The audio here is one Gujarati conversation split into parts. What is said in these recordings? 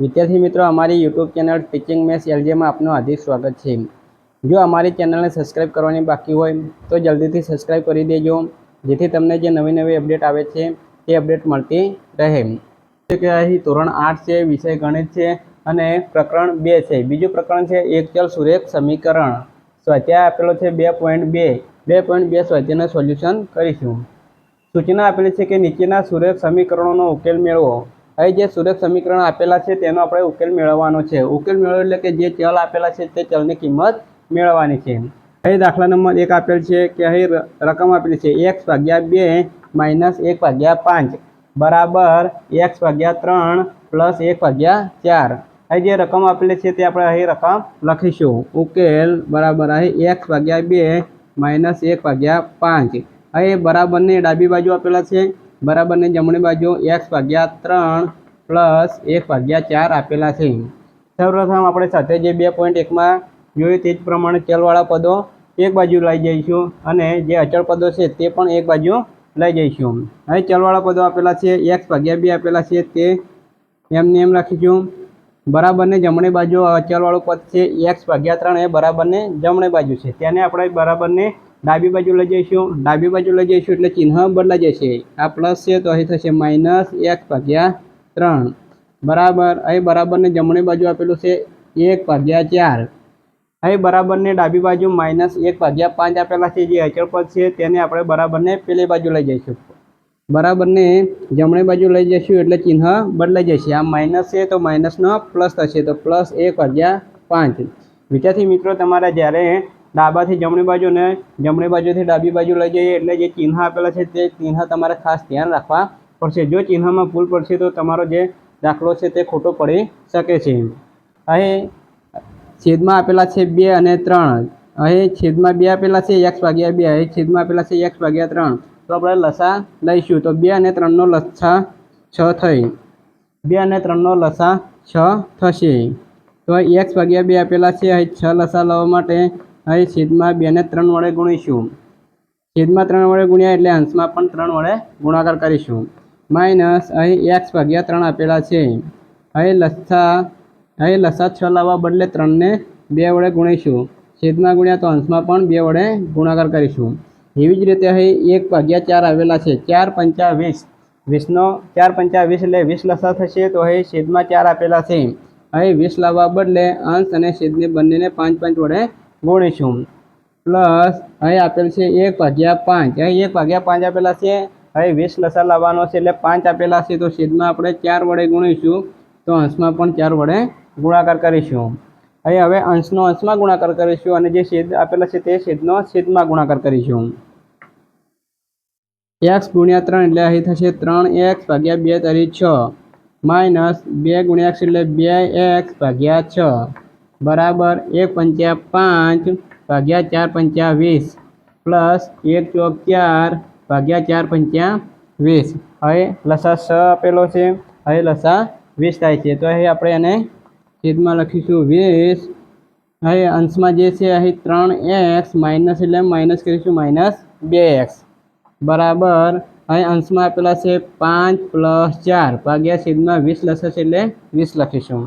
વિદ્યાર્થી મિત્રો, અમારી યુટ્યુબ ચેનલ ટીચિંગ મેસ એલજીમાં આપનું હાર્દિક સ્વાગત છે. જો અમારી ચેનલને સબસ્ક્રાઈબ કરવાની બાકી હોય, તો જલ્દીથી સબસ્ક્રાઈબ કરી દેજો, જેથી તમને જે નવી નવી અપડેટ આવે છે તે અપડેટ મળતી રહે. કે અહીં ધોરણ આઠ છે, વિષય ગણિત છે, અને પ્રકરણ બે છે. બીજું પ્રકરણ છે એક ચલ સુરેખ સમીકરણ. સ્વાધ્યાય આપેલો છે, બે પોઈન્ટ બે. બે પોઈન્ટ બે સ્વાધ્યાયનું સોલ્યુશન કરીશું. સૂચના આપેલી છે કે નીચેના સુરેખ સમીકરણોનો ઉકેલ મેળવો. અહીં જે સુરત સમીકરણ આપેલા છે તેનો આપણે ઉકેલ મેળવવાનો છે. ઉકેલ મેળવ એટલે કે જે ચલ આપેલા છે તે ચલની કિંમત મેળવવાની છે. અહીં દાખલા નંબર એક આપેલ છે કે અહીં રકમ આપેલી છે એક્સ ભાગ્યા બે માઇનસ એક ભાગ્યા પાંચ બરાબર એક્સ ભાગ્યા ત્રણ પ્લસ એક ભાગ્યા ચાર. અહીં જે રકમ આપેલી છે તે આપણે અહીં રકમ લખીશું. ઉકેલ બરાબર અહીં એક્સ ભાગ્યા બે માઇનસ એક ભાગ્યા પાંચ. અહીં બરાબરની ડાબી બાજુ આપેલા છે બરાબરની જમણી બાજુ એક્સ ભાગ્યા ત્રણ પ્લસ એક ભાગ્યા ચાર આપેલા છે. સૌપ્રથમ આપણે સાથે જે બે પોઈન્ટ એકમાં જોયું તે જ પ્રમાણે ચલવાળા પદો એક બાજુ લઈ જઈશું અને જે અચળ પદો છે તે પણ એક બાજુ લઈ જઈશું. હવે ચલવાળા પદો આપેલા છે, એક્સ ભાગ્યા બે આપેલા છે તે એમને એમ રાખીશું બરાબરને જમણી બાજુ અચલવાળું પદ છે, એક્સ ભાગ્યા ત્રણ એ બરાબરને જમણી બાજુ છે. તેને આપણે બરાબરને ડાબી બાજુ લઈ જઈશું. ડાબી બાજુ લઈ જઈશું એટલે ચિહ્ન બદલાઈ જશે. આ પ્લસ છે તો અહીં થશે માઇનસ એક ભાગ્યા ત્રણ. બરાબર. અહીં બરાબરને જમણી બાજુ આપેલું છે એક ભાગ્યા ચાર. અહીં બરાબરને ડાબી બાજુ માઇનસ એક ભાગ્યા પાંચ આપેલા છે જે અચળ પદ છે તેને આપણે બરાબરને પેલી બાજુ લઈ જઈશું. બરાબરને જમણી બાજુ લઈ જઈશું એટલે ચિહ્ન બદલાઈ જશે. આ માઇનસ છે તો માઇનસનો પ્લસ થશે તો પ્લસ એક ભાગ્યા પાંચ. વિદ્યાર્થી મિત્રો, તમારે જ્યારે ડાબાથી જમણી બાજુ અને જમણી બાજુથી ડાબી બાજુ લઈ જઈએ. એટલે જે ચિહ્ન આપેલા છે તે ચિહ્ન તમારે ખાસ ધ્યાન રાખવા પડશે. જો ચિહ્નમાં ભૂલ પડશે તો તમારો જે દાખલો છે તે ખોટો પડી શકે છે. અહીં છેદમાં આપેલા છે બે અને ત્રણ. અહીં છેદમાં બે આપેલા છે એક્સ ભાગ્યા બે. અહીં છેદમાં આપેલા છે એક્સ ભાગ્યા ત્રણ. તો આપણે લસા લઈશું. તો બે અને ત્રણનો લસા છ થઈ. બે અને ત્રણનો લસા છ થશે. તો એક્સ ભાગ્યા બે આપેલા છે. અહીં છ લસા લવા માટે અહીં છેદમાં બેને ત્રણ વડે ગુણીશું. છેદમાં ત્રણ વડે ગુણ્યા એટલે અંશમાં પણ ત્રણ વડે ગુણાકાર કરીશું. માઇનસ અહીં એક્સ ભાગ્યા ત્રણ આપેલા છે. અહીં લસા અહીં લસા છ લાવવા બદલે ત્રણને બે વડે ગુણીશું. છેદમાં ગુણ્યા તો અંશમાં પણ બે વડે ગુણાકાર કરીશું. એવી જ રીતે અહીં એક ભાગ્યા ચાર આવેલા છે. ચાર પંચા વીસ. વીસનો ચાર પંચા વીસ એટલે વીસ લસા થશે તો અહીં છેદમાં ચાર આપેલા છે. અહીં વીસ લાવવા બદલે અંશ અને છેદને બંનેને પાંચ પાંચ વડે ગુણીશું પ્લસ અહીં આપેલ છે એક ભાગ્યા પાંચ. અહીં એક ભાગ્યા પાંચ આપેલા છે. અહીં વીસ લસા લાવવાનો છે એટલે પાંચ આપેલા છે. તો છેદમાં આપણે ચાર વડે ગુણીશું. તો અંશમાં પણ ચાર વડે ગુણાકાર કરીશું. અહીં હવે અંશનો અંશમાં ગુણાકાર કરીશું અને જે છેદ આપેલા છે તે છેદનો છેદમાં ગુણાકાર કરીશું. એક્સ ગુણ્યા ત્રણ એટલે અહીં થશે ત્રણ એક્સ ભાગ્યા બે તરી છ. માઇનસ બે ગુણ્યા એક્સ એટલે બે એક્સ ભાગ્યા છ. બરાબર એક પંચ્યા પાંચ ભાગ્યા ચાર પંચ્યા વીસ પ્લસ એક ચોક ચાર ભાગ્યા ચાર પંચ્યા વીસ. હવે લસા સ આપેલો છે. હવે લસા વીસ થાય છે. તો અહીં આપણે એને છેદમાં લખીશું વીસ. હવે અંશમાં જે છે અહીં ત્રણ એક્સ માઇનસ એટલે માઇનસ કરીશું માઇનસ બે એક્સ. બરાબર. અહીં અંશમાં આપેલા છે પાંચ પ્લસ ચાર. ભાગ્યા છેદમાં વીસ લસાશે એટલે વીસ લખીશું.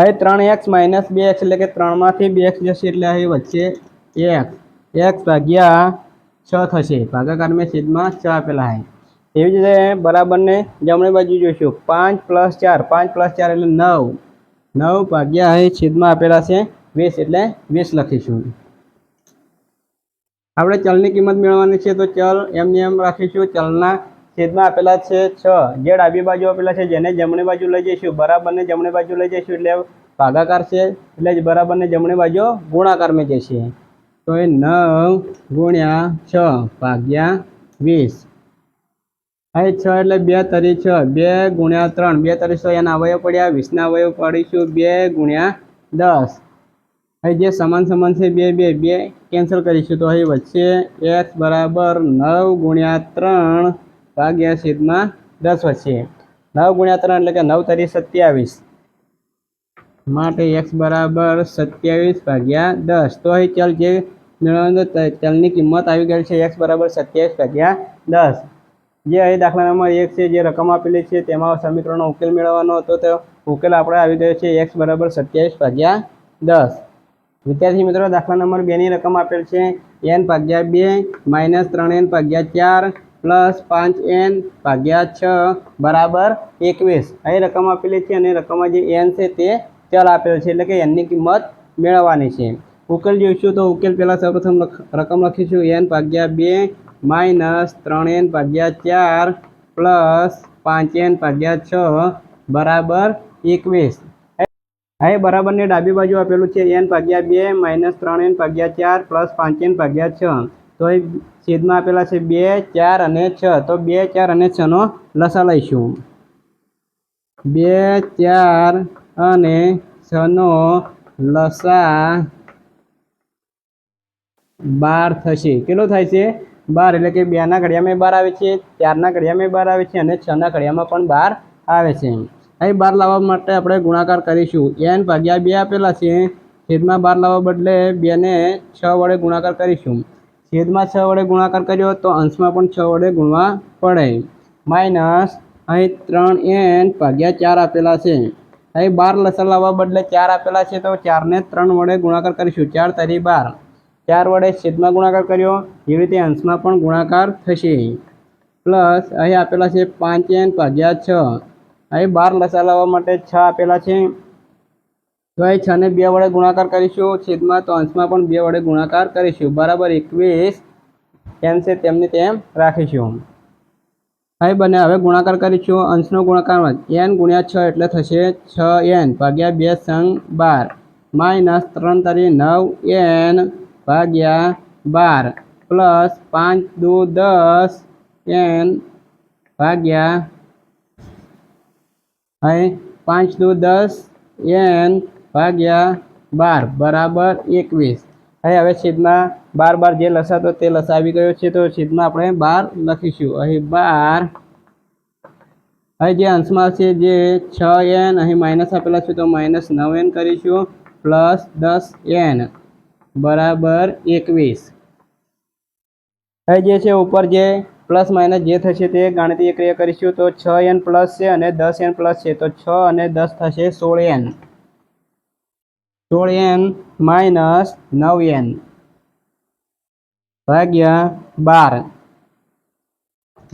હવે ત્રણ એક્સ માઇનસ બે એક્સ એટલે કે ત્રણમાંથી બે એક્સ જશે એટલે અહીં વચ્ચે એક્સ એક્સ ભાગ્યા છ થશે. ભાગાકારમાં છેદમાં છ આપેલા હોય એવી જ રીતે બરાબરને જમણી બાજુ જોઈશું. પાંચ પ્લસ ચાર. પાંચ પ્લસ ચાર એટલે નવ. નવ ભાગ્યા અહીં છેદમાં આપેલા છે વીસ એટલે વીસ લખીશું. આપણે ચલની કિંમત મેળવવાની છે તો ચલ એમને એમ રાખીશું. ચલના છેદમાં આપેલા છે છ. જે ડાબી બાજુ આપેલા છે, જેને જમણી બાજુ લઈ જઈશું. બરાબરને જમણી બાજુ લઈ જઈશું એટલે ભાગાકાર છે, એટલે જ બરાબરને જમણી બાજુ ગુણાકારમાં જશે તો એ નવ ગુણ્યા છ ભાગ્યા વીસ. અહીં છ એટલે બે તરી છ, બે ગુણ્યા ત્રણ. બે તરી છ એના અવયવ પડ્યા, વીસના અવયવ પડીશું, બે ગુણ્યા દસ. અહીં જે સમાન સમાન છે, બે બે બે કેન્સલ કરીશું. તો અહીં વચ્ચે એક્સ બરાબર નવ ગુણ્યા ત્રણ ભાગ્યા છેદમાં દસ વચ્ચે. નવ ગુણ્યા ત્રણ એટલે કે નવ તરી સત્યાવીસ. માટે એક્સ બરાબર સત્યાવીસ ભાગ્યા દસ. તો અહીં ચલ જે મેળવવાનું ચલની કિંમત આવી ગઈ છે એક્સ બરાબર સત્યાવીસ ભાગ્યા દસ. જે અહીં દાખલા નંબર એક છે, જે રકમ આપેલી છે, તેમાં સમીકરણનો ઉકેલ મેળવવાનો હતો, તો ઉકેલ આપણે આવી ગયો છે એક્સ બરાબર સત્યાવીસ ભાગ્યા દસ. વિદ્યાર્થી મિત્રો, દાખલા નંબર બેની રકમ આપેલ છે એન ભાગ્યા બે, માઇનસ ત્રણ એન ભાગ્યા ચાર પ્લસ પાંચ એન ભાગ્યા છ બરાબર એકવીસ. અહીં રકમ આપેલી છે અને રકમમાં જે એન છે તે ચલ આપેલ છે. એટલે કે એનની કિંમત મેળવવાની છે. ઉકેલ જોઈશું તો ઉકેલ પહેલાં સૌપ્રથમ રકમ લખીશું. એન ભાગ્યા બે માઇનસ ત્રણ એન ભાગ્યા ચાર પ્લસ પાંચ એન ભાગ્યા છ બરાબર એકવીસ. અહીં બરાબરની ડાબી બાજુ આપેલું છે. એન ભાગ્યા બે માઇનસ ત્રણ એન ભાગ્યા ચાર પ્લસ પાંચ એન ભાગ્યા છ. તો એ છેદમાં આપેલા છે બે, ચાર અને છ. તો બે, ચાર અને છનો લસા લઈશું. બે, ચાર અને છનો લસા બાર થશે. કેટલો થાય છે? બાર. એટલે કે બેના ઘડિયામાં બાર આવે છે, ચારના ઘડિયામાં બાર આવે છે અને છના ઘડિયામાં પણ બાર આવે છે. અહીં બાર લાવવા માટે આપણે ગુણાકાર કરીશું. એન ભાગ્યા બે આપેલા છે. છેદમાં બાર લાવવા બદલે બેને છ વડે ગુણાકાર કરીશું. છેદમાં છ વડે ગુણાકાર કર્યો તો અંશમાં પણ છ વડે ગુણવા પડે. માઇનસ અહીં ત્રણ એન ભાગ્યા ચાર આપેલા છે. અહીં બાર લસા લાવવા બદલે ચાર આપેલા છે તો ચારને ત્રણ વડે ગુણાકાર કરીશું. ચાર તરી બાર. ચાર વડે છેદમાં ગુણાકાર કર્યો. એવી રીતે અંશમાં પણ ગુણાકાર થશે. પ્લસ અહીં આપેલા છે પાંચ એન ભાગ્યા છ. અહીં બાર લસા લાવવા માટે છ આપેલા છે. તો અહીં છને બે વડે ગુણાકાર કરીશું. છેદમાં તો અંશમાં પણ બે વડે ગુણાકાર કરીશું. બરાબર એકવીસ એમ છે તેમને તેમ રાખીશું. હવે બંને હવે ગુણાકાર કરીશું. અંશનો ગુણાકાર એન ગુણ્યા છ એટલે થશે છ એન ભાગ્યા બે સંગ બાર. માઇનસ ત્રણ તારી નવ એન ભાગ્યા બાર. પ્લસ પાંચ દુ દસ એન ભાગ્યા હવે પાંચ દુ દસ એન ભાગ્યા બાર, બરાબર એકવીસ. અહીં હવે છેદમાં બાર બાર જે લસાતો તે લસાવી ગયો છે, તો છેદમાં આપણે બાર લખીશું. અહીં બાર, અહીં જે અંશમાં છે જે છ એન અહીં માઇનસ આપેલા છે, તો માઇનસ નવ એન કરીશું, પ્લસ દસ એન બરાબર એકવીસ. અહીં જે છે ઉપર જે પ્લસ માઇનસ જે થશે તે ગાણિતિક ક્રિયા કરીશું, તો છ એન પ્લસ છે અને દસ એન પ્લસ છે, તો છ અને દસ થશે સોળ એન સોળ એન માઇનસ નવ એન ભાગ્યા બાર.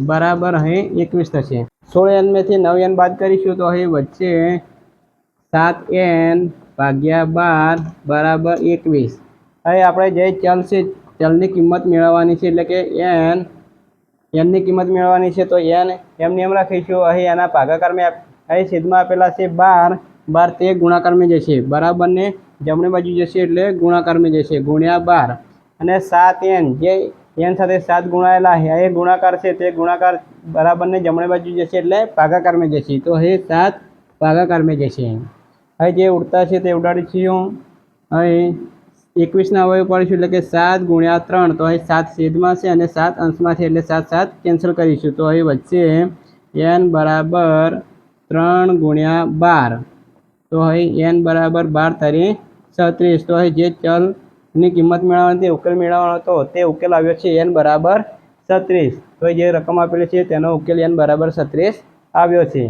બરાબર અહીં એકવીસ થશે. સોળ એનમાંથી નવ એન બાદ કરીશું તો અહીં વચ્ચે સાત એન ભાગ્યા બાર બરાબર એકવીસ. હવે આપણે જે ચલ છે, ચલની કિંમત મેળવવાની છે એટલે કે એન, એનની કિંમત મેળવવાની છે તો એન એમને એમ રાખીશું. અહીં એના ભાગાકારમાં અહીં છેદમાં આપેલા છે બાર બાર તે ગુણાકારમાં જશે બરાબરને જમણી બાજુ જશે એટલે ગુણાકારમાં જશે ગુણ્યા બાર. અને સાત એન, જે એન સાથે સાત ગુણાયેલા છે એ ગુણાકાર છે, તે ગુણાકાર બરાબરને જમણી બાજુ જશે એટલે ભાગાકારમાં જશે તો હે સાત ભાગાકારમાં જશે હવે જે ઉડતા છે તે ઉડાડીશું અહીં એકવીસના અવયવ પાડીશું એટલે કે સાત ગુણ્યા ત્રણ, તો અહીં સાત છેદમાં છે અને સાત અંશમાં છે એટલે સાત સાત કેન્સલ કરીશું. તો અહીં વચ્ચે એન બરાબર ત્રણ ગુણ્યા બાર. તો અહીં એન બરાબર બાર તારી છત્રીસ તો અહીં જે ચલની કિંમત મેળવવાની તે ઉકેલ મેળવવાનો હતો, તે ઉકેલ આવ્યો છે એન બરાબર છત્રીસ તો જે રકમ આપેલી છે, તેનો ઉકેલ એન બરાબર છત્રીસ આવ્યો છે.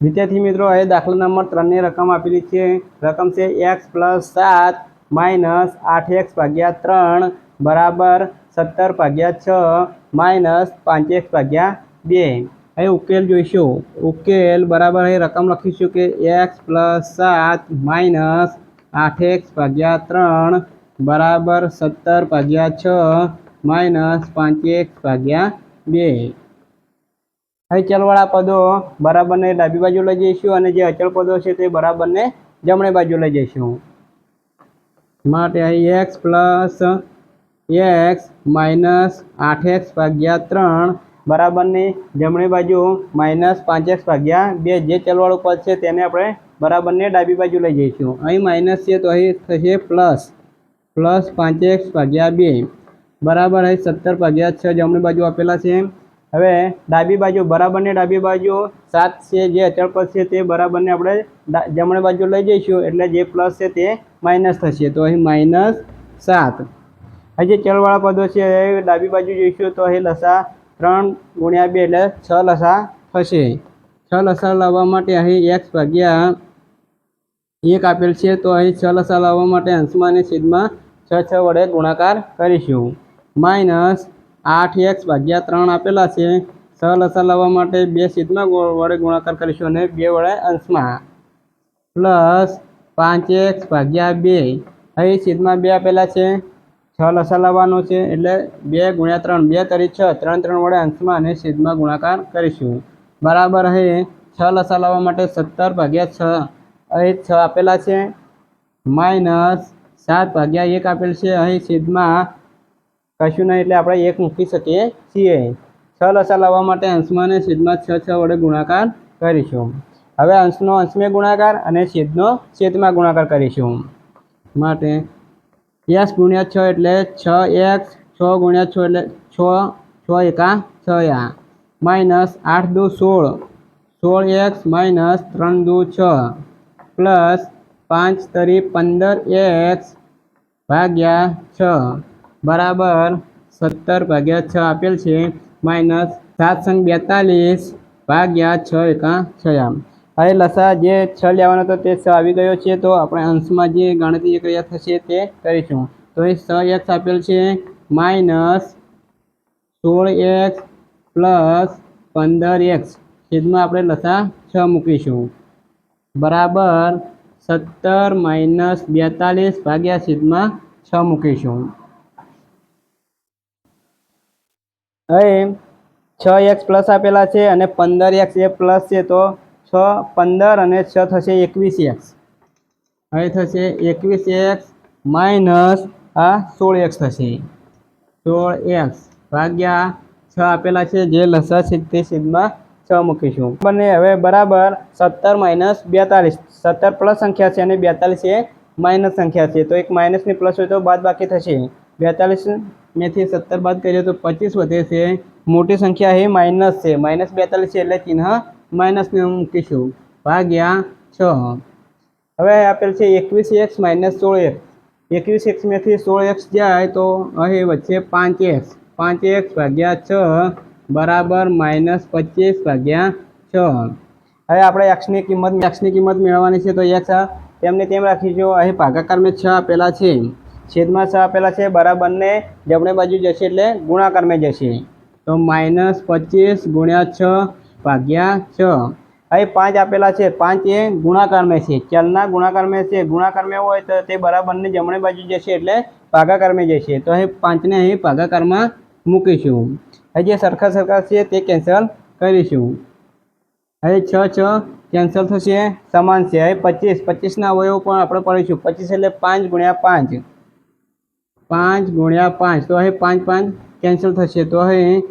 વિદ્યાર્થી મિત્રો, અહીં દાખલા નંબર ત્રણની રકમ આપેલી છે. રકમ છે એક્સ પ્લસ સાત માઇનસ આઠ એક્સ ભાગ્યા ત્રણ બરાબર સત્તર ભાગ્યા છ માઇનસ પાંચ એક્સ ભાગ્યા બે. અહીં ઉકેલ જોઈશું. ઉકેલ બરાબર અહીં રકમ લખીશું કે એક્સ પ્લસ સાત માઇનસ આઠ એક્સ ભાગ્યા ત્રણ બરાબર સત્તર ભાગ્યા છ માઇનસ પાંચ એક્સ ભાગ્યા બે. હવે ચલવાળા પદો બરાબરને ડાબી બાજુ લઈ જઈશું અને જે અચળ પદો છે તે બરાબરને જમણી બાજુ લઈ જઈશું. માટે અહીં એક્સ પ્લસ એક્સ માઇનસ આઠ એક્સ ભાગ્યા ત્રણ બરાબરની જમણી બાજુ માઇનસ પાંચ એક્સ ભાગ્યા બે. જે ચલવાળું પદ છે તેને આપણે બરાબરને ડાબી બાજુ લઈ જઈશું. અહીં માઇનસ છે તો અહીં થશે પ્લસ પ્લસ પાંચ એક્સ ભાગ્યા બે. બરાબર, અહીં સત્તર ભાગ્યા છ જમણી બાજુ આપેલા છે. હવે ડાબી બાજુ બરાબરને ડાબી બાજુ સાત છે જે અચળ પદ છે તે બરાબરને આપણે જમણી બાજુ લઈ જઈશું એટલે જે પ્લસ છે તે માઇનસ થશે. તો અહીં માઇનસ સાત. અહીં જે ચલવાળા પદો છે ડાબી બાજુ જઈશું તો અહીં લસા ત્રણ ગુણ્યા બે એટલે છ લસા થશે. છ લસા લાવવા માટે અહીં એક્સ ભાગ્યા એક આપેલ છે, તો અહીં છ લસા લાવવા માટે અંશમાં અને છેદમાં છ છ વડે ગુણાકાર કરીશું. માઇનસ આઠ એક્સ ભાગ્યા ત્રણ આપેલા છે, છ લસા લાવવા માટે બે છેદમાં વડે ગુણાકાર કરીશું અને બે વડે અંશમાં. પ્લસ પાંચ એક્સ ભાગ્યા બે, અહીં છેદમાં બે આપેલા છે, છ લસા લાવવાનો છે, એટલે બે ગુણ્યા ત્રણ, બે તરી છ, ત્રણ ત્રણ વડે અંશમાં અને છેદમાં ગુણાકાર કરીશું. બરાબર હે, છ લસા લાવવા માટે સત્તર ભાગ્યા છ અહીં છ આપેલા છે. માઇનસ સાત ભાગ્યા એક આપેલ છે. અહીં છેદમાં કશું નહીં એટલે આપણે એક મૂકી શકીએ છીએ. છ લસા લાવવા માટે અંશમાં અને છેદમાં છ છ વડે ગુણાકાર કરીશું. હવે અંશનો અંશમાં ગુણાકાર અને છેદનો છેદમાં ગુણાકાર કરીશું. માટે એક્સ ગુણ્યા છ એટલે છ એક્સ છ ગુણ્યા છ એટલે છ છ એકા છ આ માઇનસ આઠ દો સોળ. સોળ એક્સ માઇનસ ત્રણ દો છ. પ્લસ પાંચ તરી પંદર એક્સ ભાગ્યા છ બરાબર સત્તર ભાગ્યા છ આપેલ છે. માઇનસ સાત સંગ બેતાલીસ ભાગ્યા છ એકા છયા હવે લસા જે છ લેવાનો હતો તે છ આવી ગયો છે તો આપણે અંશમાં જે ગણતરી ક્રિયા થશે તે કરીશું. તો એ છ એક્સ આપેલ છે. માઇનસ સોળ એક્સ પ્લસ પંદર એક્સ છેદમાં આપણે લસા છ મૂકીશું. બરાબર સત્તર માઇનસ બેતાલીસ ભાગ્યા છેદમાં છ મૂકીશું. હવે છ એક્સ પ્લસ આપેલા છે અને પંદર એક્સ એ પ્લસ છે તો છ, પંદર અને છ થશે એકવીસ એક્સ. હવે થશે એકવીસ એક્સ માઇનસ આ સોળ એક્સ થશે. સોળ એક્સ ભાગ્યા છ આપેલા છે જે લસા છે તે છેદમાં છ મૂકીશું. બંને હવે બરાબર સત્તર માઇનસ બેતાલીસ. સત્તર પ્લસ સંખ્યા છે અને બેતાલીસ એ માઇનસ સંખ્યા છે. તો એક માઇનસની પ્લસ હોય તો બાદ બાકી થશે. બેતાલીસ મેથી સત્તર બાદ કરીએ તો પચીસ વધે છે. મોટી સંખ્યા એ માઇનસ છે. માઇનસ બેતાલીસ છે એટલે ચિહ્ન માઇનસને મૂકીશું. ભાગ્યા છ. હવે આપેલ છે એકવીસ એક્સ માઇનસ સોળ એક્સ. એકવીસ એક્સમાંથી સોળ એક્સ જાય તો અહીં વચ્ચે પાંચ એક્સ. પાંચ એક્સ ભાગ્યા છ. બરાબર માઇનસ પચીસ ભાગ્યા છ. હવે આપણે એક્સની કિંમત એક્સની કિંમત મેળવવાની છે તો એક્સ તેમને તેમ રાખીશું અહીં ભાગાકારમાં છ આપેલા છે. છેદમાં છ આપેલા છે બરાબરને જમણી બાજુ જશે એટલે ગુણાકારમાં જશે. તો માઇનસ પચીસ ગુણ્યા છ ભાગ્યા છ. અહીં પાંચ આપેલા છે, પાંચ એ ગુણાકારમાં છે. ચલના ગુણાકારમાં છે ગુણાકારમાં હોય તો તે બરાબરને જમણી બાજુ જશે એટલે ભાગાકારમાં જશે. તો અહીં પાંચને અહીં ભાગાકારમાં મૂકીશું. અહીં જે સરખા સરખા છે તે કેન્સલ કરીશું. હવે છ છ કેન્સલ થશે, સમાન છે. હવે પચીસ, પચીસના અવયવો પણ આપણે પડીશું. પચીસ એટલે પાંચ ગુણ્યા પાંચ. પાંચ ગુણ્યા પાંચ. તો હવે પાંચ પાંચ કેન્સલ થશે. તો હવે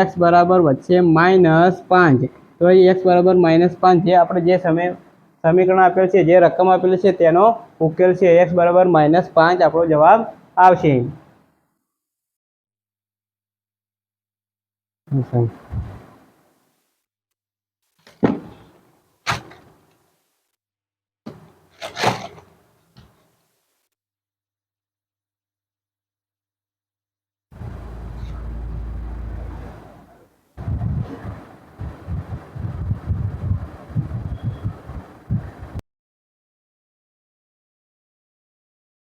એક્સ બરાબર વચ્ચે માઇનસ પાંચ. તો એ એક્સ બરાબર માઇનસ પાંચ. જે આપણે જે સમય સમીકરણ આપેલ છે, જે રકમ આપેલી છે, તેનો ઉકેલ છે. એક્સ બરાબર માઇનસ પાંચ આપણો જવાબ આવશે. Awesome.